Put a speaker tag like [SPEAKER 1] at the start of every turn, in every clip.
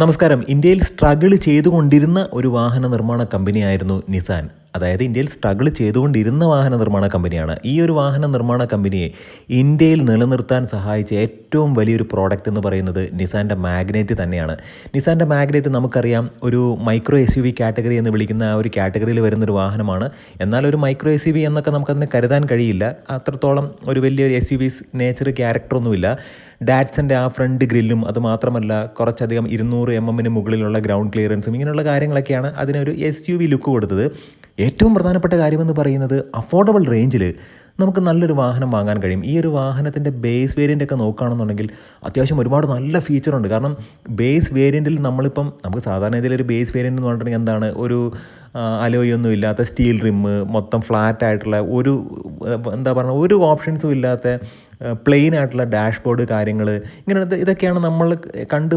[SPEAKER 1] നമസ്കാരം. ഇന്ത്യയിൽ സ്ട്രഗിൾ ചെയ്തുകൊണ്ടിരുന്ന ഒരു വാഹന നിർമ്മാണ കമ്പനിയായിരുന്നു നിസാൻ. അതായത് ഇന്ത്യയിൽ സ്ട്രഗിൾ ചെയ്തുകൊണ്ടിരുന്ന വാഹന നിർമ്മാണ കമ്പനിയാണ്. ഈ ഒരു വാഹന നിർമ്മാണ കമ്പനിയെ ഇന്ത്യയിൽ നിലനിർത്താൻ സഹായിച്ച ഏറ്റവും വലിയൊരു പ്രോഡക്റ്റ് എന്ന് പറയുന്നത് നിസാന്റെ മാഗ്നേറ്റ് തന്നെയാണ്. നിസാന്റെ മാഗ്നേറ്റ് നമുക്കറിയാം ഒരു micro S U V category എന്ന് വിളിക്കുന്ന ആ ഒരു കാറ്റഗറിയിൽ വരുന്നൊരു വാഹനമാണ്. എന്നാൽ ഒരു മൈക്രോ എസ് യു വി എന്നൊക്കെ നമുക്കതിനെ കരുതാൻ കഴിയില്ല. അത്രത്തോളം ഒരു വലിയൊരു എസ് യു വി നേച്ചർ ക്യാരക്ടറൊന്നുമില്ല ഡാറ്റ്സിന്റെ ആ ഫ്രണ്ട് ഗ്രില്ലും അതുമാത്രമല്ല കുറച്ചധികം ഇരുന്നൂറ് എം എമ്മിന് മുകളിലുള്ള ഗ്രൗണ്ട് ക്ലിയറൻസും ഇങ്ങനെയുള്ള കാര്യങ്ങളൊക്കെയാണ് അതിനൊരു എസ് യു വി ലുക്ക് കൊടുത്തത്. ഏറ്റവും പ്രധാനപ്പെട്ട കാര്യമെന്ന് പറയുന്നത് അഫോർഡബിൾ റേഞ്ചിൽ നമുക്ക് നല്ലൊരു വാഹനം വാങ്ങാൻ കഴിയും. ഈ ഒരു വാഹനത്തിന്റെ ബേസ് വേരിയന്റ് ഒക്കെ നോക്കുകയാണെന്നുണ്ടെങ്കിൽ അത്യാവശ്യം ഒരുപാട് നല്ല ഫീച്ചറുണ്ട് കാരണം ബേസ് വേരിയന്റിൽ നമ്മളിപ്പം നമുക്ക് സാധാരണ ഇതിൽ ഒരു ബേസ് വേരിയന്റ് എന്ന് പറഞ്ഞിട്ടുണ്ടെങ്കിൽ എന്താണ്? ഒരു അലോയൊന്നും ഇല്ലാത്ത സ്റ്റീൽ റിമ്മ് മൊത്തം ഫ്ലാറ്റ് ആയിട്ടുള്ള ഒരു എന്താ പറയുക ഒരു ഓപ്ഷൻസും ഇല്ലാത്ത പ്ലെയിൻ ആയിട്ടുള്ള ഡാഷ്ബോർഡ് കാര്യങ്ങൾ ഇങ്ങനെ ഇതൊക്കെയാണ് നമ്മൾ കണ്ട്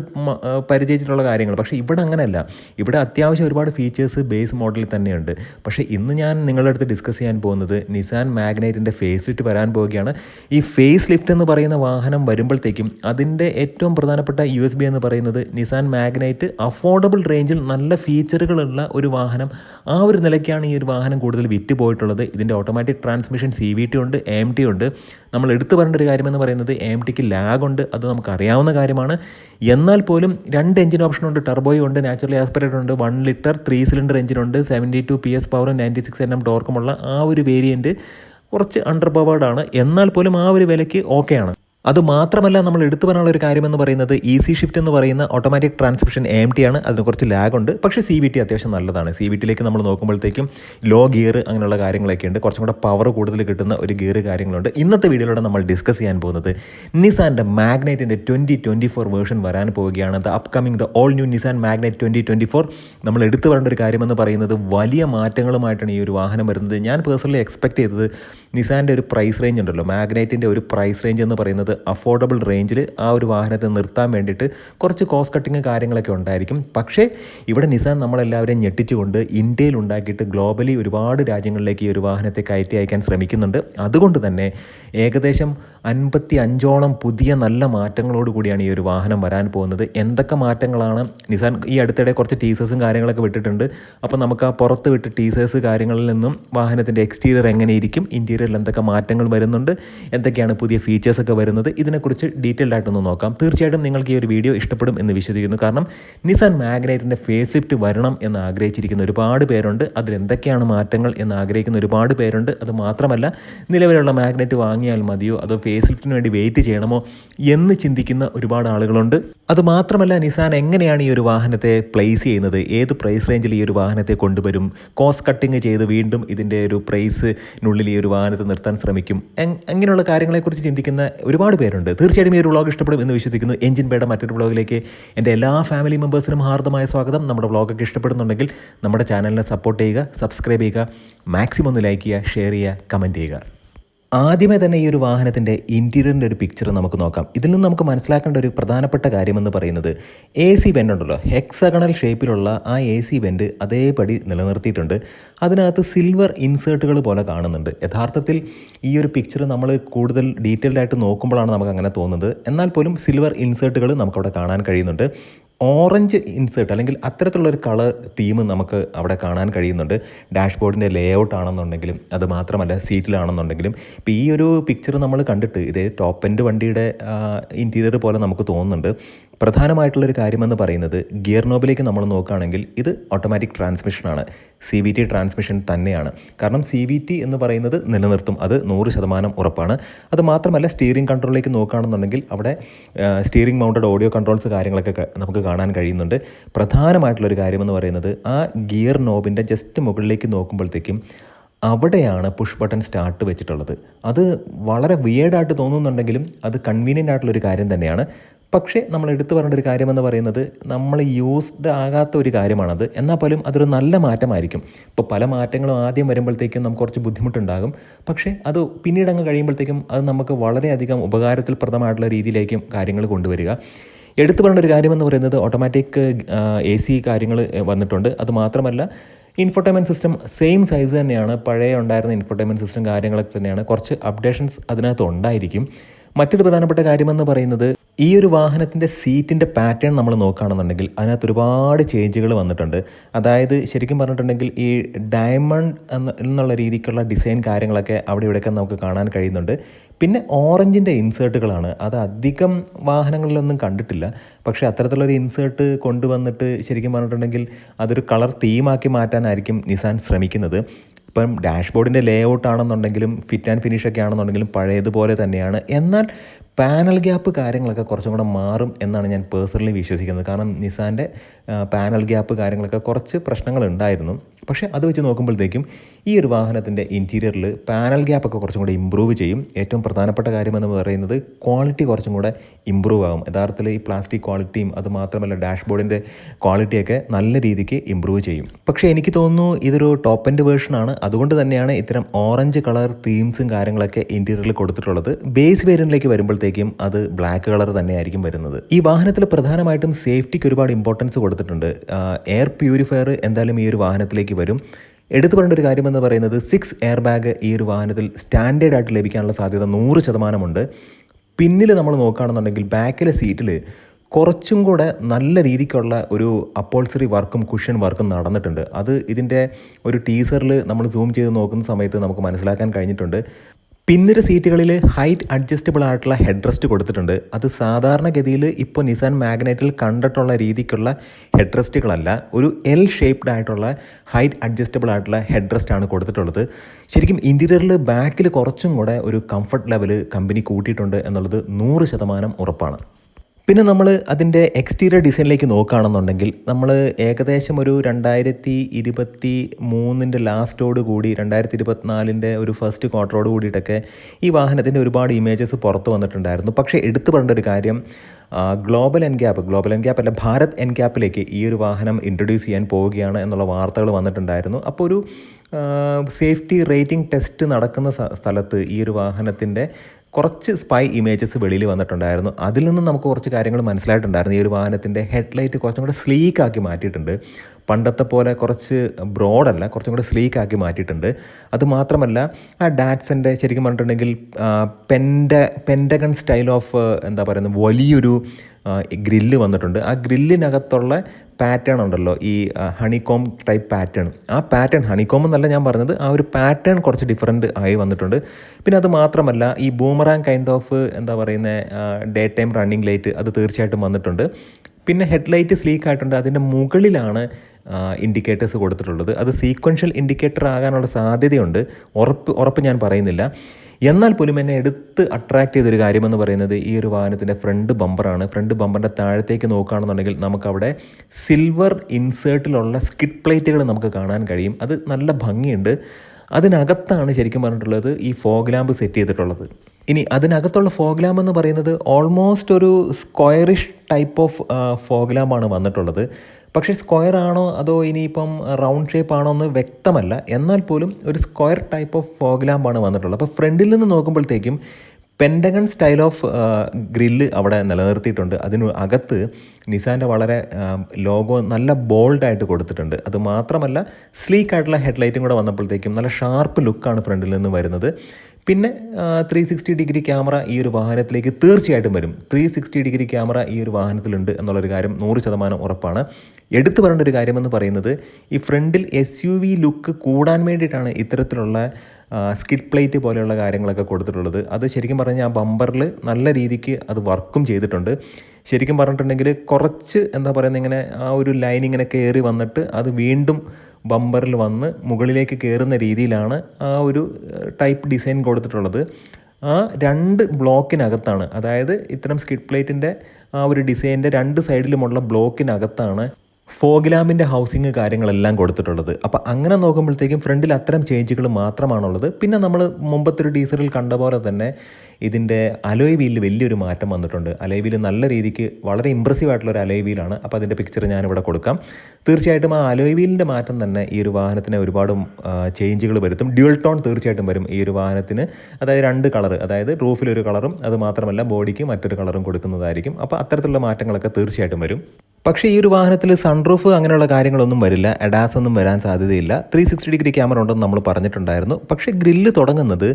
[SPEAKER 1] പരിചയിച്ചിട്ടുള്ള കാര്യങ്ങൾ. പക്ഷേ ഇവിടെ അങ്ങനെയല്ല. ഇവിടെ അത്യാവശ്യം ഒരുപാട് ഫീച്ചേഴ്സ് ബേസ് മോഡലിൽ തന്നെയുണ്ട്. പക്ഷേ ഇന്ന് ഞാൻ നിങ്ങളുടെ അടുത്ത് ഡിസ്കസ് ചെയ്യാൻ പോകുന്നത് നിസാൻ മാഗ്നൈറ്റിന്റെ ഫേസ് ലിഫ്റ്റ് വരാൻ പോവുകയാണ്. ഈ ഫേസ് ലിഫ്റ്റ് എന്ന് പറയുന്ന വാഹനം വരുമ്പോഴത്തേക്കും അതിന്റെ ഏറ്റവും പ്രധാനപ്പെട്ട യു എസ് ബി എന്ന് പറയുന്നത് നിസാൻ മാഗ്നൈറ്റ് അഫോർഡബിൾ റേഞ്ചിൽ നല്ല ഫീച്ചറുകളുള്ള ഒരു വാഹനം. ആ ഒരു നിലയ്ക്കാണ് ഈ ഒരു വാഹനം കൂടുതൽ വിറ്റ് പോയിട്ടുള്ളത്. ഇതിന്റെ automatic transmission C V T ഉണ്ട് എം ടി ഉണ്ട്. നമ്മൾ എടുത്തു പറയേണ്ട ഒരു കാര്യമെന്ന് പറയുന്നത് എം ടിക്ക് ലാഗുണ്ട് അത് നമുക്ക് അറിയാവുന്ന കാര്യമാണ്. എന്നാൽ പോലും രണ്ട് എഞ്ചിൻ ഓപ്ഷനുണ്ട് ടർബോയും ഉണ്ട് നാച്ചുറലി ആസ്പിറേറ്റർ ഉണ്ട്. വൺ ലിറ്റർ ത്രീ സിലിണ്ടർ എഞ്ചിനുണ്ട് സെവന്റി ടു പി എസ് പവറും നയന്റി സിക്സ് എൻ എം ടോർക്കുമുള്ള ആ ഒരു വേരിയന്റ് കുറച്ച് അണ്ടർ പവേർഡ് ആണ്. എന്നാൽ പോലും ആ ഒരു വിലയ്ക്ക് ഓക്കെയാണ് അത് മാത്രമല്ല നമ്മൾ എടുത്തു പറയാനുള്ള ഒരു കാര്യമെന്ന് പറയുന്നത് ഈസി ഷിഫ്റ്റ് എന്ന് പറയുന്ന ഓട്ടോമാറ്റിക് ട്രാൻസ്മിഷൻ എം ടി ആണ്. അതിന് കുറച്ച് ലാഗ് ഉണ്ട്. പക്ഷേ സി വി ടി അത്യാവശ്യം നല്ലതാണ്. സി വി ടിയിലേക്ക് നമ്മൾ നോക്കുമ്പോഴത്തേക്കും ലോ ഗിയർ അങ്ങനെയുള്ള കാര്യങ്ങളൊക്കെ ഉണ്ട്. കുറച്ചും കൂടെ പവർ കൂടുതൽ കിട്ടുന്ന ഒരു ഗിയർ കാര്യങ്ങളുണ്ട്. ഇന്നത്തെ വീഡിയോയിലൂടെ നമ്മൾ ഡിസ്കസ് ചെയ്യാൻ പോകുന്നത് നിസാന്റെ മാഗ്നൈറ്റിന്റെ ട്വന്റി ട്വന്റി ഫോർ വേർഷൻ വരാൻ പോവുകയാണ്. The upcoming the all new Nissan Magnite twenty twenty four നമ്മൾ എടുത്തു പറയേണ്ട ഒരു കാര്യമെന്ന് പറയുന്നത് വലിയ മാറ്റങ്ങളുമായിട്ടാണ് ഈ ഒരു വാഹനം വരുന്നത്. ഞാൻ പേഴ്സണലി എക്സ്പെക്ട് ചെയ്തത് നിസാന്റെ ഒരു പ്രൈസ് റേഞ്ച് ഉണ്ടല്ലോ. മാഗ്നൈറ്റിന്റെ ഒരു പ്രൈസ് റേഞ്ച് എന്ന് പറയുന്നത് അഫോർഡബിൾ റേഞ്ചിൽ ആ ഒരു വാഹനത്തെ നിർത്താൻ വേണ്ടിയിട്ട് കുറച്ച് കോസ്റ്റ് കട്ടിങ് കാര്യങ്ങളൊക്കെ ഉണ്ടായിരിക്കും. പക്ഷേ ഇവിടെ നിസാൻ നമ്മളെല്ലാവരെയും ഞെട്ടിച്ചുകൊണ്ട് ഇന്ത്യയിൽ ഉണ്ടാക്കിയിട്ട് ഗ്ലോബലി ഒരുപാട് രാജ്യങ്ങളിലേക്ക് ഈ ഒരു വാഹനത്തെ കയറ്റി അയക്കാൻ ശ്രമിക്കുന്നുണ്ട്. അതുകൊണ്ട് തന്നെ ഏകദേശം അൻപത്തി അഞ്ചോളം പുതിയ നല്ല മാറ്റങ്ങളോട് കൂടിയാണ് ഈ ഒരു വാഹനം വരാൻ പോകുന്നത്. എന്തൊക്കെ മാറ്റങ്ങളാണ്? നിസാൻ ഈ അടുത്തിടെ കുറച്ച് ടീസേഴ്സും കാര്യങ്ങളൊക്കെ വിട്ടിട്ടുണ്ട്. അപ്പോൾ നമുക്ക് ആ പുറത്ത് വിട്ട് ടീസേഴ്സ് കാര്യങ്ങളിൽ നിന്നും വാഹനത്തിന്റെ എക്സ്റ്റീരിയർ എങ്ങനെയിരിക്കും ഇന്റീരിയറിൽ എന്തൊക്കെ മാറ്റങ്ങൾ വരുന്നുണ്ട്? എന്തൊക്കെയാണ് പുതിയ ഫീച്ചേഴ്സ് ഒക്കെ വരുന്നത് ഇതിനെക്കുറിച്ച് ഡീറ്റെയിൽഡ് ആയിട്ടൊന്ന് നോക്കാം. തീർച്ചയായിട്ടും നിങ്ങൾക്ക് ഈ ഒരു വീഡിയോ ഇഷ്ടപ്പെടും എന്ന് വിശ്വസിക്കുന്നു. കാരണം നിസാൻ മാഗ്നൈറ്റിന്റെ ഫേസ് ലിഫ്റ്റ് വരണം എന്ന് ആഗ്രഹിച്ചിരിക്കുന്ന ഒരുപാട് പേരുണ്ട്. അതിൽ എന്തൊക്കെയാണ് മാറ്റങ്ങൾ എന്ന് ആഗ്രഹിക്കുന്ന ഒരുപാട് പേരുണ്ട്. അത് മാത്രമല്ല നിലവിലുള്ള മാഗ്നറ്റ് വാങ്ങിയാൽ മതിയോ? അതോ ഫേസ് ലിഫ്റ്റിന് വേണ്ടി വെയിറ്റ് ചെയ്യണമോ? എന്ന് ചിന്തിക്കുന്ന ഒരുപാട് ആളുകളുണ്ട്. അത് മാത്രമല്ല നിസാൻ എങ്ങനെയാണ് ഈ ഒരു വാഹനത്തെ പ്ലേസ് ചെയ്യുന്നത്? ഏത് പ്രൈസ് റേഞ്ചിൽ ഈ ഒരു വാഹനത്തെ കൊണ്ടുവരും? കോസ്റ്റ് കട്ടിങ് ചെയ്ത് വീണ്ടും ഇതിന്റെ ഒരു പ്രൈസിനുള്ളിൽ ഈ ഒരു വാഹനത്തെ നിർത്താൻ ശ്രമിക്കും. അങ്ങനെയുള്ള കാര്യങ്ങളെക്കുറിച്ച് ചിന്തിക്കുന്ന ഒരുപാട് പേരുണ്ട്. തീർച്ചയായിട്ടും ഈ ഒരു വ്ളോഗ് ഇഷ്ടപ്പെടും എന്ന് വിശ്വസിക്കുന്നു. എഞ്ചിൻ ബേയുടെ മറ്റൊരു വ്ളോഗിലേക്ക് എന്റെ എല്ലാ ഫാമിലി മെമ്പേഴ്സിനും ഹാർദമായ സ്വാഗതം. നമ്മുടെ വ്ളോഗൊക്കെ ഇഷ്ടപ്പെടുന്നുണ്ടെങ്കിൽ നമ്മുടെ ചാനലിനെ സപ്പോർട്ട് ചെയ്യുക സബ്സ്ക്രൈബ് ചെയ്യുക മാക്സിമം ഒന്ന് ലൈക്ക് ചെയ്യുക ഷെയർ ചെയ്യുക കമന്റ് ചെയ്യുക. ആദ്യമേ തന്നെ ഈ ഒരു വാഹനത്തിന്റെ ഇന്റീരിയറിന്റെ ഒരു പിക്ചർ നമുക്ക് നോക്കാം. ഇതിൽ നിന്ന് നമുക്ക് മനസ്സിലാക്കേണ്ട ഒരു പ്രധാനപ്പെട്ട കാര്യമെന്ന് പറയുന്നത് എ സി വെന്റ് ഉണ്ടല്ലോ. ഹെക്സഗണൽ ഷേപ്പിലുള്ള ആ എ സി വെന്റ് അതേപടി നിലനിർത്തിയിട്ടുണ്ട്. അതിനകത്ത് സിൽവർ ഇൻസേർട്ടുകൾ പോലെ കാണുന്നുണ്ട്. യഥാർത്ഥത്തിൽ ഈ ഒരു പിക്ചർ നമ്മൾ കൂടുതൽ ഡീറ്റെയിൽഡ് ആയിട്ട് നോക്കുമ്പോഴാണ് നമുക്ക് അങ്ങനെ തോന്നുന്നത്. എന്നാൽ പോലും സിൽവർ ഇൻസേർട്ടുകൾ നമുക്കവിടെ കാണാൻ കഴിയുന്നുണ്ട്. ഓറഞ്ച് ഇൻസേർട്ട് അല്ലെങ്കിൽ അത്തരത്തിലുള്ളൊരു കളർ തീം നമുക്ക് അവിടെ കാണാൻ കഴിയുന്നുണ്ട്. ഡാഷ്ബോർഡിന്റെ ലേ ഔട്ട് ആണെന്നുണ്ടെങ്കിലും അത് മാത്രമല്ല സീറ്റിലാണെന്നുണ്ടെങ്കിലും. ഇപ്പോൾ ഈ ഒരു പിക്ചർ നമ്മൾ കണ്ടിട്ട് ഇതേ ടോപ്പ് എൻഡ് വണ്ടിയുടെ ഇന്റീരിയർ പോലെ നമുക്ക് തോന്നുന്നുണ്ട്. പ്രധാനമായിട്ടുള്ളൊരു കാര്യമെന്ന് പറയുന്നത് ഗിയർ നോബിലേക്ക് നമ്മൾ നോക്കുകയാണെങ്കിൽ ഇത് ഓട്ടോമാറ്റിക് ട്രാൻസ്മിഷനാണ് സി വി ടി ട്രാൻസ്മിഷൻ തന്നെയാണ്. കാരണം സി വി ടി എന്ന് പറയുന്നത് നിലനിർത്തും. അത് നൂറ് ശതമാനം ഉറപ്പാണ്. അത് മാത്രമല്ല സ്റ്റിയറിംഗ് കൺട്രോളിലേക്ക് നോക്കുകയാണെന്നുണ്ടെങ്കിൽ അവിടെ സ്റ്റിയറിംഗ് മൗണ്ടഡ് ഓഡിയോ കൺട്രോൾസ് കാര്യങ്ങളൊക്കെ നമുക്ക് കാണാൻ കഴിയുന്നുണ്ട്. പ്രധാനമായിട്ടുള്ളൊരു കാര്യമെന്ന് പറയുന്നത് ആ ഗിയർ നോബിന്റെ ജസ്റ്റ് മുകളിലേക്ക് നോക്കുമ്പോഴത്തേക്കും അവിടെയാണ് പുഷ് ബട്ടൺ സ്റ്റാർട്ട് വെച്ചിട്ടുള്ളത്. അത് വളരെ വിയേഡായിട്ട് തോന്നുന്നുണ്ടെങ്കിലും അത് കൺവീനിയന്റ് ആയിട്ടുള്ളൊരു കാര്യം തന്നെയാണ്. പക്ഷേ നമ്മൾ എടുത്തു പറയേണ്ട ഒരു കാര്യമെന്ന് പറയുന്നത് നമ്മൾ യൂസ്ഡ് ആകാത്ത ഒരു കാര്യമാണത്. എന്നാൽ പോലും അതൊരു നല്ല മാറ്റമായിരിക്കും. ഇപ്പോൾ പല മാറ്റങ്ങളും ആദ്യം വരുമ്പോഴത്തേക്കും നമുക്ക് കുറച്ച് ബുദ്ധിമുട്ടുണ്ടാകും. പക്ഷേ അത് പിന്നീട് അങ്ങ് കഴിയുമ്പോഴത്തേക്കും അത് നമുക്ക് വളരെയധികം ഉപകാരത്തിൽപ്രദമായിട്ടുള്ള രീതിയിലേക്കും കാര്യങ്ങൾ കൊണ്ടുവരിക. എടുത്തു പറയേണ്ട ഒരു കാര്യമെന്ന് പറയുന്നത് ഓട്ടോമാറ്റിക് എ സി കാര്യങ്ങൾ വന്നിട്ടുണ്ട്. അത് മാത്രമല്ല ഇൻഫോർട്ടൈൻമെന്റ് സിസ്റ്റം സെയിം സൈസ് തന്നെയാണ്. പഴയ ഉണ്ടായിരുന്ന ഇൻഫോർട്ടൈൻമെന്റ് സിസ്റ്റം കാര്യങ്ങളൊക്കെ തന്നെയാണ്. കുറച്ച് അപ്ഡേഷൻസ് അതിനകത്ത് ഉണ്ടായിരിക്കും. മറ്റൊരു പ്രധാനപ്പെട്ട കാര്യമെന്ന് പറയുന്നത് ഈ ഒരു വാഹനത്തിന്റെ സീറ്റിന്റെ പാറ്റേൺ നമ്മൾ നോക്കുകയാണെന്നുണ്ടെങ്കിൽ അതിനകത്ത് ഒരുപാട് ചേഞ്ചുകൾ വന്നിട്ടുണ്ട്. അതായത് ശരിക്കും പറഞ്ഞിട്ടുണ്ടെങ്കിൽ ഈ ഡയമണ്ട് എന്നുള്ള രീതിക്കുള്ള ഡിസൈൻ കാര്യങ്ങളൊക്കെ അവിടെ ഇവിടെയൊക്കെ നമുക്ക് കാണാൻ കഴിയുന്നുണ്ട്. പിന്നെ ഓറഞ്ചിന്റെ ഇൻസേർട്ടുകളാണ് അത് അധികം വാഹനങ്ങളിലൊന്നും കണ്ടിട്ടില്ല. പക്ഷേ അത്തരത്തിലുള്ളൊരു ഇൻസേർട്ട് കൊണ്ടുവന്നിട്ട് ശരിക്കും പറഞ്ഞിട്ടുണ്ടെങ്കിൽ അതൊരു കളർ തീമാക്കി മാറ്റാനായിരിക്കും നിസാൻ ശ്രമിക്കുന്നത്. ഇപ്പം ഡാഷ്ബോർഡിന്റെ ലേ ഔട്ട് ആണെന്നുണ്ടെങ്കിലും ഫിറ്റ് ആൻഡ് ഫിനിഷ് ഒക്കെ ആണെന്നുണ്ടെങ്കിലും പഴയതുപോലെ തന്നെയാണ്. എന്നാൽ പാനൽ ഗ്യാപ്പ് കാര്യങ്ങളൊക്കെ കുറച്ചും കൂടെ മാറും എന്നാണ് ഞാൻ പേഴ്സണലി വിശ്വസിക്കുന്നത്. കാരണം നിസാന്റെ പാനൽ ഗ്യാപ്പ് കാര്യങ്ങളൊക്കെ കുറച്ച് പ്രശ്നങ്ങൾ ഉണ്ടായിരുന്നു പക്ഷേ അത് വെച്ച് നോക്കുമ്പോഴത്തേക്കും ഈ ഒരു വാഹനത്തിന്റെ ഇന്റീരിയറിൽ പാനൽ ഗ്യാപ്പൊക്കെ കുറച്ചും കൂടെ ഇമ്പ്രൂവ് ചെയ്യും. ഏറ്റവും പ്രധാനപ്പെട്ട കാര്യമെന്ന് പറയുന്നത് ക്വാളിറ്റി കുറച്ചും കൂടെ ഇമ്പ്രൂവ് ആകും യഥാർത്ഥത്തിൽ ഈ പ്ലാസ്റ്റിക് ക്വാളിറ്റിയും അത് മാത്രമല്ല ഡാഷ്ബോർഡിന്റെ ക്വാളിറ്റിയൊക്കെ നല്ല രീതിക്ക് ഇമ്പ്രൂവ് ചെയ്യും. പക്ഷേ എനിക്ക് തോന്നുന്നു ഇതൊരു ടോപ്പ് എൻഡ് വേർഷനാണ് അതുകൊണ്ട് തന്നെയാണ് ഇത്തരം ഓറഞ്ച് കളർ തീംസും കാര്യങ്ങളൊക്കെ ഇന്റീരിയറിൽ കൊടുത്തിട്ടുള്ളത്. ബേസ് വേരിയന്റിലേക്ക് വരുമ്പോഴത്തേക്കും അത് ബ്ലാക്ക് കളർ തന്നെയായിരിക്കും വരുന്നത്. ഈ വാഹനത്തിൽ പ്രധാനമായിട്ടും സേഫ്റ്റിക്ക് ഒരുപാട് ഇമ്പോർട്ടൻസ് കൊടുത്തിട്ടുണ്ട്. എയർ പ്യൂരിഫയർ എന്തായാലും ഈ ഒരു വാഹനത്തിലേക്ക് വരും. എടുത്തു പറയേണ്ട ഒരു കാര്യമെന്ന് പറയുന്നത് സിക്സ് എയർ ബാഗ് ഈ ഒരു വാഹനത്തിൽ സ്റ്റാൻഡേർഡ് ആയിട്ട് ലഭിക്കാനുള്ള സാധ്യത നൂറ് ശതമാനമുണ്ട്. പിന്നിൽ നമ്മൾ നോക്കുകയാണെന്നുണ്ടെങ്കിൽ ബാക്കിലെ സീറ്റിൽ കുറച്ചും കൂടെ നല്ല രീതിക്കുള്ള ഒരു അപ്പോൾസറി വർക്കും കുഷൻ വർക്കും നടന്നിട്ടുണ്ട്. അത് ഇതിന്റെ ഒരു ടീസറിൽ നമ്മൾ സൂം ചെയ്ത് നോക്കുന്ന സമയത്ത് നമുക്ക് മനസ്സിലാക്കാൻ കഴിഞ്ഞിട്ടുണ്ട്. പിന്നിര സീറ്റുകളിൽ ഹൈറ്റ് അഡ്ജസ്റ്റബിൾ ആയിട്ടുള്ള ഹെഡ് റെസ്റ്റ് കൊടുത്തിട്ടുണ്ട്. അത് സാധാരണഗതിയിൽ ഇപ്പോൾ നിസാൻ മാഗ്നറ്റിൽ കണ്ടിട്ടുള്ള രീതിക്കുള്ള ഹെഡ് റെസ്റ്റുകളല്ല. ഒരു എൽ ഷേപ്ഡ് ആയിട്ടുള്ള ഹൈറ്റ് അഡ്ജസ്റ്റബിൾ ആയിട്ടുള്ള ഹെഡ് റെസ്റ്റ് ആണ് കൊടുത്തിട്ടുള്ളത്. ശരിക്കും ഇന്റീരിയറിൽ ബാക്കിൽ കുറച്ചും കൂടെ ഒരു കംഫർട്ട് ലെവൽ കമ്പനി കൂട്ടിയിട്ടുണ്ട് എന്നുള്ളത് നൂറ് ശതമാനം ഉറപ്പാണ്. പിന്നെ നമ്മൾ അതിന്റെ എക്സ്റ്റീരിയർ ഡിസൈനിലേക്ക് നോക്കുകയാണെന്നുണ്ടെങ്കിൽ നമ്മൾ ഏകദേശം ഒരു രണ്ടായിരത്തി ഇരുപത്തി മൂന്നിന്റെ ലാസ്റ്റോട് കൂടി രണ്ടായിരത്തി ഇരുപത്തിനാലിന്റെ ഒരു ഫസ്റ്റ് ക്വാർട്ടറോട് കൂടിയിട്ടൊക്കെ ഈ വാഹനത്തിന്റെ ഒരുപാട് ഇമേജസ് പുറത്ത് വന്നിട്ടുണ്ടായിരുന്നു. പക്ഷേ എടുത്തു പറയേണ്ട ഒരു കാര്യം global N cap global N cap അല്ല ഭാരത് എൻ ക്യാപ്പിലേക്ക് ഈ ഒരു വാഹനം ഇൻട്രൊഡ്യൂസ് ചെയ്യാൻ പോവുകയാണ് എന്നുള്ള വാർത്തകൾ വന്നിട്ടുണ്ടായിരുന്നു. അപ്പോൾ ഒരു സേഫ്റ്റി റേറ്റിംഗ് ടെസ്റ്റ് നടക്കുന്ന സ്ഥലത്ത് ഈ ഒരു വാഹനത്തിന്റെ കുറച്ച് സ്പൈ ഇമേജസ് വെളിയിൽ വന്നിട്ടുണ്ടായിരുന്നു. അതിൽ നിന്ന് നമുക്ക് കുറച്ച് കാര്യങ്ങൾ മനസ്സിലായിട്ടുണ്ടായിരുന്നു. ഈ ഒരു വാഹനത്തിന്റെ ഹെഡ്ലൈറ്റ് കുറച്ചും കൂടെ സ്ലീക്ക് ആക്കി മാറ്റിയിട്ടുണ്ട്. പണ്ടത്തെ പോലെ കുറച്ച് ബ്രോഡല്ല കുറച്ചും കൂടെ സ്ലീക്ക് ആക്കി മാറ്റിയിട്ടുണ്ട്. അത് മാത്രമല്ല ആ ഡാറ്റ്സന്റെ ശരിക്കും പറഞ്ഞിട്ടുണ്ടെങ്കിൽ പെൻഡ പെൻഡഗൺ സ്റ്റൈൽ ഓഫ് എന്താ പറയുന്നത് വലിയൊരു ഗ്രില്ല് വന്നിട്ടുണ്ട്. ആ ഗ്രില്ലിനകത്തുള്ള പാറ്റേൺ ഉണ്ടല്ലോ ഈ ഹണികോം ടൈപ്പ് പാറ്റേൺ. ആ പാറ്റേൺ ഹണികോം എന്നല്ല ഞാൻ പറഞ്ഞത് ആ ഒരു പാറ്റേൺ കുറച്ച് ഡിഫറെന്റ് ആയി വന്നിട്ടുണ്ട്. പിന്നെ അത് മാത്രമല്ല ഈ ബൂമറാങ് കൈൻഡ് ഓഫ് എന്താ പറയുന്നത് ഡേ ടൈം റണ്ണിങ് ലൈറ്റ് അത് തീർച്ചയായിട്ടും വന്നിട്ടുണ്ട്. പിന്നെ ഹെഡ്ലൈറ്റ് സ്ലീക്ക് ആയിട്ടുണ്ട് അതിന്റെ മുകളിലാണ് ഇൻഡിക്കേറ്റേഴ്സ് കൊടുത്തിട്ടുള്ളത്. അത് സീക്വൻഷ്യൽ ഇൻഡിക്കേറ്റർ ആകാനുള്ള സാധ്യതയുണ്ട്. ഉറപ്പ് ഉറപ്പ് ഞാൻ പറയുന്നില്ല. എന്നാൽ പോലും എന്നെ എടുത്ത് അട്രാക്ട് ചെയ്തൊരു കാര്യമെന്ന് പറയുന്നത് ഈ ഒരു വാഹനത്തിന്റെ ഫ്രണ്ട് ബമ്പറാണ് ഫ്രണ്ട് ബമ്പറിന്റെ താഴത്തേക്ക് നോക്കുകയാണെന്നുണ്ടെങ്കിൽ നമുക്കവിടെ സിൽവർ ഇൻസേർട്ടിലുള്ള സ്കിഡ് പ്ലേറ്റുകൾ നമുക്ക് കാണാൻ കഴിയും. അത് നല്ല ഭംഗിയുണ്ട്. അതിനകത്താണ് ശരിക്കും പറഞ്ഞിട്ടുള്ളത് ഈ ഫോഗ് ലാമ്പ് സെറ്റ് ചെയ്തിട്ടുള്ളത്. ഇനി അതിനകത്തുള്ള ഫോഗ് ലാമ്പ് എന്ന് പറയുന്നത് ഓൾമോസ്റ്റ് ഒരു സ്ക്വയറിഷ് ടൈപ്പ് ഓഫ് ഫോഗ് ലാമ്പാണ് വന്നിട്ടുള്ളത്. പക്ഷേ സ്ക്വയർ ആണോ അതോ ഇനിയിപ്പം റൗണ്ട് ഷേപ്പ് ആണോ എന്ന് വ്യക്തമല്ല. എന്നാൽ പോലും ഒരു സ്ക്വയർ ടൈപ്പ് ഓഫ് ഫോഗ് ലാമ്പാണ് വന്നിട്ടുള്ളത്. അപ്പോൾ ഫ്രണ്ടിൽ നിന്ന് നോക്കുമ്പോഴത്തേക്കും പെൻഡഗൺ സ്റ്റൈൽ ഓഫ് ഗ്രില്ല് അവിടെ നിലനിർത്തിയിട്ടുണ്ട്. അതിന് അകത്ത് നിസാന്റെ വളരെ ലോഗോ നല്ല ബോൾഡായിട്ട് കൊടുത്തിട്ടുണ്ട്. അത് മാത്രമല്ല സ്ലീക്കായിട്ടുള്ള ഹെഡ്ലൈറ്റും കൂടെ വന്നപ്പോഴത്തേക്കും നല്ല ഷാർപ്പ് ലുക്കാണ് ഫ്രണ്ടിൽ നിന്ന് വരുന്നത്. പിന്നെ ത്രീ സിക്സ്റ്റി ഡിഗ്രി ക്യാമറ ഈ ഒരു വാഹനത്തിലേക്ക് തീർച്ചയായിട്ടും വരും. ത്രീ സിക്സ്റ്റി ഡിഗ്രി ക്യാമറ ഈ ഒരു വാഹനത്തിലുണ്ട് എന്നുള്ളൊരു കാര്യം നൂറ് ശതമാനം ഉറപ്പാണ്. എടുത്തു പറയേണ്ട ഒരു കാര്യമെന്ന് പറയുന്നത് ഈ ഫ്രണ്ടിൽ എസ് യു വി ലുക്ക് കൂടാൻ വേണ്ടിയിട്ടാണ് ഇത്തരത്തിലുള്ള സ്കിഡ് പ്ലേറ്റ് പോലെയുള്ള കാര്യങ്ങളൊക്കെ കൊടുത്തിട്ടുള്ളത്. അത് ശരിക്കും പറഞ്ഞാൽ ആ ബമ്പറിൽ നല്ല രീതിക്ക് അത് വർക്കും ചെയ്തിട്ടുണ്ട്. ശരിക്കും പറഞ്ഞിട്ടുണ്ടെങ്കിൽ കുറച്ച് എന്താ പറയുന്നത് ഇങ്ങനെ ആ ഒരു ലൈൻ ഇങ്ങനെ കയറി വന്നിട്ട് അത് വീണ്ടും ബമ്പറിൽ വന്ന് മുകളിലേക്ക് കയറുന്ന രീതിയിലാണ് ആ ഒരു ടൈപ്പ് ഡിസൈൻ കൊടുത്തിട്ടുള്ളത്. ആ രണ്ട് ബ്ലോക്കിനകത്താണ് അതായത് ഇത്തരം സ്കിഡ് പ്ലേറ്റിന്റെ ആ ഒരു ഡിസൈനിന്റെ രണ്ട് സൈഡിലുമുള്ള ബ്ലോക്കിനകത്താണ് ഫോഗ്ലാമിന്റെ ഹൗസിങ് കാര്യങ്ങളെല്ലാം കൊടുത്തിട്ടുള്ളത്. അപ്പോൾ അങ്ങനെ നോക്കുമ്പോഴത്തേക്കും ഫ്രണ്ടിൽ അത്തരം ചേഞ്ചുകൾ മാത്രമാണുള്ളത്. പിന്നെ നമ്മൾ മുമ്പത്തെ ഒരു ഡീസറിൽ കണ്ട പോലെ തന്നെ ഇതിന്റെ അലോയ് വീലിൽ വലിയൊരു മാറ്റം വന്നിട്ടുണ്ട്. അലോയ് വീൽ നല്ല രീതിക്ക് വളരെ ഇമ്പ്രസീവ് ആയിട്ടുള്ള ഒരു അലോയ് വീലാണ് അപ്പോൾ അതിന്റെ പിക്ചർ ഞാനിവിടെ കൊടുക്കാം. തീർച്ചയായിട്ടും ആ അലോയ് വീലിന്റെ മാറ്റം തന്നെ ഈ ഒരു വാഹനത്തിന് ഒരുപാട് ചേഞ്ചുകൾ വരുത്തും. ഡ്യുവൽ ടോൺ തീർച്ചയായിട്ടും വരും ഈ ഒരു വാഹനത്തിന്. അതായത് രണ്ട് കളർ അതായത് റൂഫിലൊരു കളറും അത് മാത്രമല്ല ബോഡിക്ക് മറ്റൊരു കളറും കൊടുക്കുന്നതായിരിക്കും. അപ്പോൾ അത്തരത്തിലുള്ള മാറ്റങ്ങളൊക്കെ തീർച്ചയായിട്ടും വരും. പക്ഷേ ഈ ഒരു വാഹനത്തിൽ സൺറൂഫ് അങ്ങനെയുള്ള കാര്യങ്ങളൊന്നും വരില്ല. അഡാസ് ഒന്നും വരാൻ സാധ്യതയില്ല. ത്രീ സിക്സ്റ്റി ഡിഗ്രി ക്യാമറ ഉണ്ടെന്ന് നമ്മൾ പറഞ്ഞിട്ടുണ്ടായിരുന്നു. പക്ഷേ ഗ്രില്ല് തുടങ്ങുന്നത്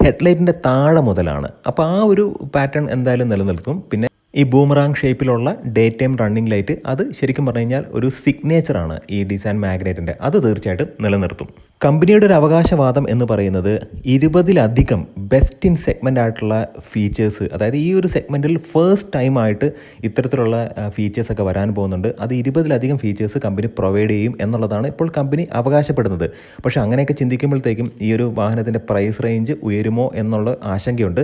[SPEAKER 1] ഹെഡ്ലൈറ്റിന്റെ താഴെ മുതലാണ്. അപ്പോൾ ആ ഒരു പാറ്റേൺ എന്തായാലും നിലനിർത്തും. പിന്നെ ഈ ബൂമറാങ് ഷേപ്പിലുള്ള ഡേ ടൈം റണ്ണിങ് ലൈറ്റ് അത് ശരിക്കും പറഞ്ഞു കഴിഞ്ഞാൽ ഒരു സിഗ്നേച്ചറാണ് ഈ ഡിസൈൻ മാഗ്നേറ്റിന്റെ അത് തീർച്ചയായിട്ടും നിലനിർത്തും. കമ്പനിയുടെ ഒരു അവകാശവാദം എന്ന് പറയുന്നത് ഇരുപതിലധികം ബെസ്റ്റ് ഇൻ സെഗ്മെന്റ് ആയിട്ടുള്ള ഫീച്ചേഴ്സ് അതായത് ഈ ഒരു സെഗ്മെന്റിൽ ഫസ്റ്റ് ടൈമായിട്ട് ഇത്തരത്തിലുള്ള ഫീച്ചേഴ്സൊക്കെ വരാൻ പോകുന്നുണ്ട്. അത് ഇരുപതിലധികം ഫീച്ചേഴ്സ് കമ്പനി പ്രൊവൈഡ് ചെയ്യും എന്നുള്ളതാണ് ഇപ്പോൾ കമ്പനി അവകാശപ്പെടുന്നത്. പക്ഷേ അങ്ങനെയൊക്കെ ചിന്തിക്കുമ്പോഴത്തേക്കും ഈ ഒരു വാഹനത്തിന്റെ പ്രൈസ് റേഞ്ച് ഉയരുമോ എന്നുള്ള ആശങ്കയുണ്ട്.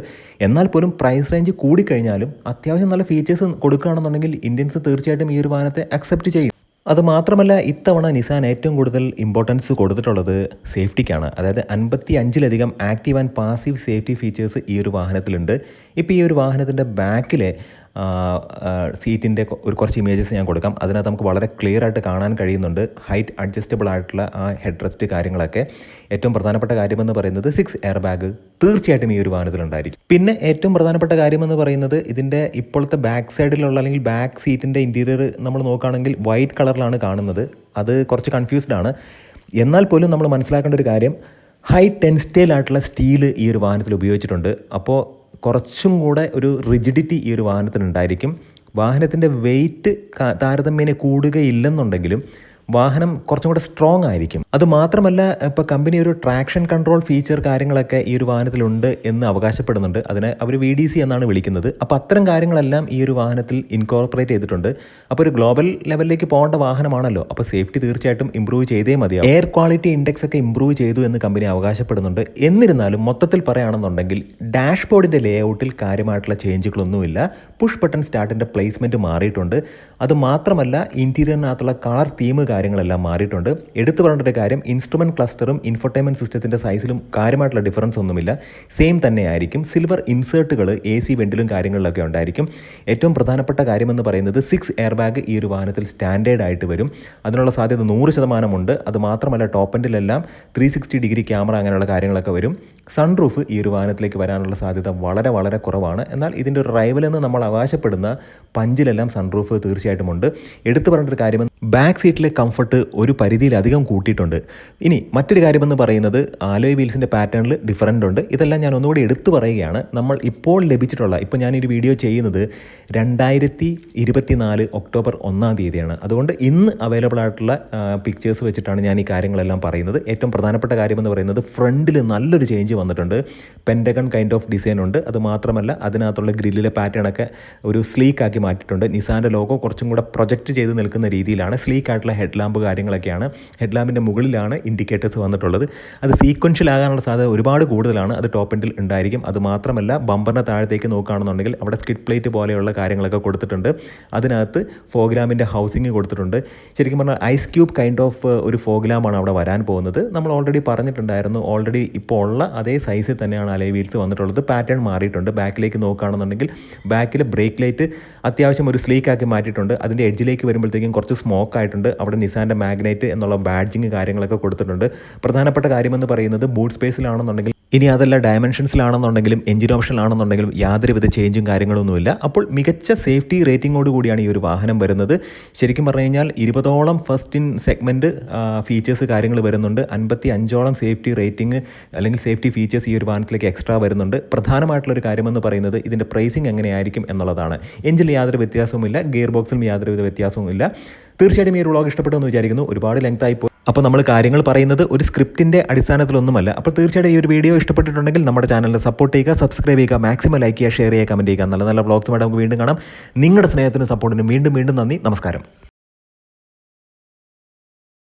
[SPEAKER 1] എന്നാൽ പോലും പ്രൈസ് റേഞ്ച് കൂടിക്കഴിഞ്ഞാലും അത്യാവശ്യം നല്ല ഫീച്ചേഴ്സ് കൊടുക്കുകയാണെന്നുണ്ടെങ്കിൽ ഇന്ത്യൻസ് തീർച്ചയായിട്ടും ഈ ഒരു വാഹനത്തെ അക്സെപ്റ്റ് ചെയ്യും. അത് മാത്രമല്ല ഇത്തവണ നിസാൻ ഏറ്റവും കൂടുതൽ ഇമ്പോർട്ടൻസ് കൊടുത്തിട്ടുള്ളത് സേഫ്റ്റിക്കാണ് അതായത് അൻപത്തി അഞ്ചിലധികം active and passive safety features ഈ ഒരു വാഹനത്തിലുണ്ട്. ഇപ്പോൾ ഈ ഒരു വാഹനത്തിന്റെ ബാക്കിലെ സീറ്റിന്റെ ഒരു കുറച്ച് ഇമേജസ് ഞാൻ കൊടുക്കാം. അതിനകത്ത് നമുക്ക് വളരെ ക്ലിയർ ആയിട്ട് കാണാൻ കഴിയുന്നുണ്ട് ഹൈറ്റ് അഡ്ജസ്റ്റബിൾ ആയിട്ടുള്ള ആ ഹെഡ് റെസ്റ്റ് കാര്യങ്ങളൊക്കെ. ഏറ്റവും പ്രധാനപ്പെട്ട കാര്യമെന്ന് പറയുന്നത് സിക്സ് എയർ ബാഗ് തീർച്ചയായിട്ടും ഈ ഒരു വാഹനത്തിലുണ്ടായിരിക്കും. പിന്നെ ഏറ്റവും പ്രധാനപ്പെട്ട കാര്യമെന്ന് പറയുന്നത് ഇതിന്റെ ഇപ്പോഴത്തെ ബാക്ക് സൈഡിലുള്ള അല്ലെങ്കിൽ ബാക്ക് സീറ്റിന്റെ ഇന്റീരിയർ നമ്മൾ നോക്കുകയാണെങ്കിൽ വൈറ്റ് കളറിലാണ് കാണുന്നത്. അത് കുറച്ച് കൺഫ്യൂസ്ഡ് ആണ്. എന്നാൽ പോലും നമ്മൾ മനസ്സിലാക്കേണ്ട ഒരു കാര്യം ഹൈ ടെൻസ്റ്റൈൽ ആയിട്ടുള്ള സ്റ്റീൽ ഈ ഒരു വാഹനത്തിൽ ഉപയോഗിച്ചിട്ടുണ്ട്. അപ്പോൾ കുറച്ചും കൂടെ ഒരു റിജിഡിറ്റി ഈ ഒരു വാഹനത്തിനുണ്ടായിരിക്കും. വാഹനത്തിന്റെ വെയിറ്റ് താരതമ്യേന കൂടുകയില്ലെന്നുണ്ടെങ്കിലും വാഹനം കുറച്ചും കൂടെ സ്ട്രോങ് ആയിരിക്കും. അത് മാത്രമല്ല ഇപ്പോൾ കമ്പനി ഒരു ട്രാക്ഷൻ കൺട്രോൾ ഫീച്ചർ കാര്യങ്ങളൊക്കെ ഈ ഒരു വാഹനത്തിലുണ്ട് എന്ന് അവകാശപ്പെടുന്നുണ്ട്. അതിനെ അവർ വി ഡി സി എന്നാണ് വിളിക്കുന്നത്. അപ്പോൾ അത്തരം കാര്യങ്ങളെല്ലാം ഈ ഒരു വാഹനത്തിൽ ഇൻകോർപ്പറേറ്റ് ചെയ്തിട്ടുണ്ട്. അപ്പോൾ ഒരു ഗ്ലോബൽ ലെവലിലേക്ക് പോകേണ്ട വാഹനമാണല്ലോ. അപ്പോൾ സേഫ്റ്റി തീർച്ചയായിട്ടും ഇമ്പ്രൂവ് ചെയ്തേ മതിയാവും. എയർ ക്വാളിറ്റി ഇൻഡെക്സ് ഒക്കെ ഇമ്പ്രൂവ് ചെയ്തു എന്ന് കമ്പനി അവകാശപ്പെടുന്നുണ്ട്. എന്നിരുന്നാലും മൊത്തത്തിൽ പറയുകയാണെന്നുണ്ടെങ്കിൽ ഡാഷ്ബോർഡിന്റെ ലേ ഔട്ടിൽ കാര്യമായിട്ടുള്ള ചേഞ്ചുകളൊന്നുമില്ല പുഷ് ബട്ടൺ സ്റ്റാർട്ടിന്റെ പ്ലേസ്മെന്റ് മാറിയിട്ടുണ്ട്. അത് മാത്രമല്ല ഇന്റീരിയറിനകത്തുള്ള കളർ തീം കാര്യങ്ങളെല്ലാം മാറിയിട്ടുണ്ട്. എടുത്തു പറഞ്ഞിട്ട് ഒരു കാര്യം ഇൻസ്ട്രുമെന്റ് ക്ലസ്റ്ററും ഇൻഫർടൈൻമെന്റ് സിസ്റ്റത്തിന്റെ സൈസിലും കാര്യമായിട്ടുള്ള ഡിഫറൻസ് ഒന്നുമില്ല. സെയിം തന്നെയായിരിക്കും സിൽവർ ഇൻസേർട്ടുകൾ എ സി വെന്റിലും കാര്യങ്ങളിലൊക്കെ ഉണ്ടായിരിക്കും. ഏറ്റവും പ്രധാനപ്പെട്ട കാര്യമെന്ന് പറയുന്നത് സിക്സ് എയർ ബാഗ് ഈ ഒരു വാഹനത്തിൽ സ്റ്റാൻഡേർഡ് ആയിട്ട് വരും. അതിനുള്ള സാധ്യത നൂറ് ശതമാനമുണ്ട്. അതുമാത്രമല്ല ടോപ്പ് എൻഡിലെല്ലാം ത്രീ സിക്സ്റ്റി ഡിഗ്രി ക്യാമറ അങ്ങനെയുള്ള കാര്യങ്ങളൊക്കെ വരും. സൺറൂഫ് ഈ ഒരു വാഹനത്തിലേക്ക് വരാനുള്ള സാധ്യത വളരെ വളരെ കുറവാണ്. എന്നാൽ ഇതിന്റെ ഒരു റൈവലെന്ന് നമ്മൾ അവകാശപ്പെടുന്ന പഞ്ചിലെല്ലാം സൺറൂഫ് തീർച്ചയായിട്ടും ഉണ്ട് എടുത്തു പറഞ്ഞൊരു കാര്യം ബാക്ക് സീറ്റിലെ കംഫർട്ട് ഒരു പരിധിയിലധികം കൂട്ടിയിട്ടുണ്ട്. ഇനി മറ്റൊരു കാര്യമെന്ന് പറയുന്നത് ആലോയ് വീൽസിന്റെ പാറ്റേണിൽ ഡിഫറന്റ് ഉണ്ട്. ഇതെല്ലാം ഞാൻ ഒന്നുകൂടി എടുത്തു പറയുകയാണ്. നമ്മൾ ഇപ്പോൾ ലഭിച്ചിട്ടുള്ള ഇപ്പോൾ ഞാനൊരു വീഡിയോ ചെയ്യുന്നത് രണ്ടായിരത്തി ഇരുപത്തി നാല് ഒക്ടോബർ ഒന്നാം തീയതിയാണ്. അതുകൊണ്ട് ഇന്ന് അവൈലബിൾ ആയിട്ടുള്ള പിക്ചേഴ്സ് വെച്ചിട്ടാണ് ഞാൻ ഈ കാര്യങ്ങളെല്ലാം പറയുന്നത്. ഏറ്റവും പ്രധാനപ്പെട്ട കാര്യമെന്ന് പറയുന്നത് ഫ്രണ്ടിൽ നല്ലൊരു ചേഞ്ച് വന്നിട്ടുണ്ട്. പെൻഡഗൺ കൈൻഡ് ഓഫ് ഡിസൈൻ ഉണ്ട്. അത് മാത്രമല്ല അതിനകത്തുള്ള ഗ്രില്ലിലെ പാറ്റേൺ ഒക്കെ ഒരു സ്ലീക്ക് ആക്കി മാറ്റിയിട്ടുണ്ട്. നിസാന്റെ ലോഗോ കുറച്ചും കൂടെ പ്രൊജക്റ്റ് ചെയ്ത് നിൽക്കുന്ന രീതിയിലാണ് സ്ലീക്ക് ആയിട്ടുള്ള ഹെഡ് ലാമ്പ് കാര്യങ്ങളൊക്കെയാണ്. ഹെഡ് ലാമ്പിന്റെ മുകളിലാണ് ഇൻഡിക്കേറ്റേഴ്സ് വന്നിട്ടുള്ളത്. അത് സീക്വൻഷ്യൽ ആകാനുള്ള സാധ്യത ഒരുപാട് കൂടുതലാണ്. അത് ടോപ്പ് എൻഡിൽ ഉണ്ടായിരിക്കും. അത് മാത്രമല്ല ബമ്പറിന്റെ താഴത്തേക്ക് നോക്കുകയാണെന്നുണ്ടെങ്കിൽ അവിടെ സ്കിഡ് പ്ലേറ്റ് പോലെയുള്ള കാര്യങ്ങളൊക്കെ കൊടുത്തിട്ടുണ്ട്. അതിനകത്ത് ഫോഗ്രാമിന്റെ ഹൗസിംഗ് കൊടുത്തിട്ടുണ്ട്. ശരിക്കും പറഞ്ഞാൽ ഐസ് ക്യൂബ് കൈൻഡ് ഓഫ് ഒരു ഫോഗ്രാമാണ് അവിടെ വരാൻ പോകുന്നത്. നമ്മൾ ഓൾറെഡി പറഞ്ഞിട്ടുണ്ടായിരുന്നു. ഓൾറെഡി ഇപ്പോൾ ഉള്ള അതേ സൈസിൽ തന്നെയാണ് അലൈ വീൽസ് വന്നിട്ടുള്ളത്. പാറ്റേൺ മാറിയിട്ടുണ്ട്. ബാക്കിലേക്ക് നോക്കുകയാണെന്നുണ്ടെങ്കിൽ ബാക്കിൽ ബ്രേക്ക് ലൈറ്റ് അത്യാവശ്യം ഒരു സ്ലീക്ക് ആക്കി മാറ്റിയിട്ടുണ്ട് അതിന്റെ എഡ്ജിലേക്ക് വരുമ്പോഴത്തേക്കും കുറച്ച് സ്മോക്ക് ആയിട്ടുണ്ട്. അവിടെ നിസാന്റെ മാഗ്നൈറ്റ് എന്നുള്ള ബാഡ്ജിങ് കാര്യങ്ങളൊക്കെ കൊടുത്തിട്ടുണ്ട്. പ്രധാനപ്പെട്ട കാര്യമെന്ന് പറയുന്നത് ബൂട്ട് സ്പേസിലാണെന്നുണ്ടെങ്കിൽ ഇനി അതല്ല ഡയമെൻഷൻസിലാണെന്നുണ്ടെങ്കിലും എഞ്ചിൻ ഓപ്ഷനിലാണെന്നുണ്ടെങ്കിലും യാതൊരുവിധ ചേഞ്ചും കാര്യങ്ങളൊന്നുമില്ല. അപ്പോൾ മികച്ച സേഫ്റ്റി റേറ്റിംഗോട് കൂടിയാണ് ഈ ഒരു വാഹനം വരുന്നത്. ശരിക്കും പറഞ്ഞു കഴിഞ്ഞാൽ ഇരുപതോളം ഫസ്റ്റ് ഇൻ സെഗ്മെന്റ് ഫീച്ചേഴ്സ് കാര്യങ്ങൾ വരുന്നുണ്ട്. അൻപത്തി അഞ്ചോളം സേഫ്റ്റി റേറ്റിംഗ് അല്ലെങ്കിൽ സേഫ്റ്റി ഫീച്ചേഴ്സ് ഈ ഒരു വാഹനത്തിലേക്ക് എക്സ്ട്രാ വരുന്നുണ്ട്. പ്രധാനമായിട്ടുള്ളൊരു കാര്യമെന്ന് പറയുന്നത് ഇതിന്റെ പ്രൈസിങ് എങ്ങനെയായിരിക്കും എന്നുള്ളതാണ്. എഞ്ചിനിൽ യാതൊരു വ്യത്യാസവുമില്ല ഗിയർ ബോക്സിലും യാതൊരുവിധ വ്യത്യാസവുമില്ല. തീർച്ചയായിട്ടും ഈ ഒരു വ്ളോഗ് ഇഷ്ടപ്പെട്ടു എന്ന് വിചാരിക്കുന്നു. ഒരുപാട് ലെങ്ത് ആയിപ്പോയി അപ്പോൾ നമ്മൾ കാര്യങ്ങൾ പറയുന്നത് ഒരു സ്ക്രിപ്റ്റിന്റെ അടിസ്ഥാനത്തിലൊന്നുമല്ല. അപ്പോൾ തീർച്ചയായിട്ടും ഈ ഒരു വീഡിയോ ഇഷ്ടപ്പെട്ടിട്ടുണ്ടെങ്കിൽ നമ്മുടെ ചാനലിനെ സപ്പോർട്ട് ചെയ്യുക സബ്സ്ക്രൈബ് ചെയ്യുക മാക്സിമം ലൈക്ക് ചെയ്യുക ഷെയർ ചെയ്യുക കമന്റ് ചെയ്യുക. നല്ല നല്ല വ്ളോഗ്സുമായിട്ട് നമുക്ക് വീണ്ടും കാണാം. നിങ്ങളുടെ സ്നേഹത്തിനും സപ്പോർട്ടിനും വീണ്ടും വീണ്ടും നന്ദി. നമസ്കാരം.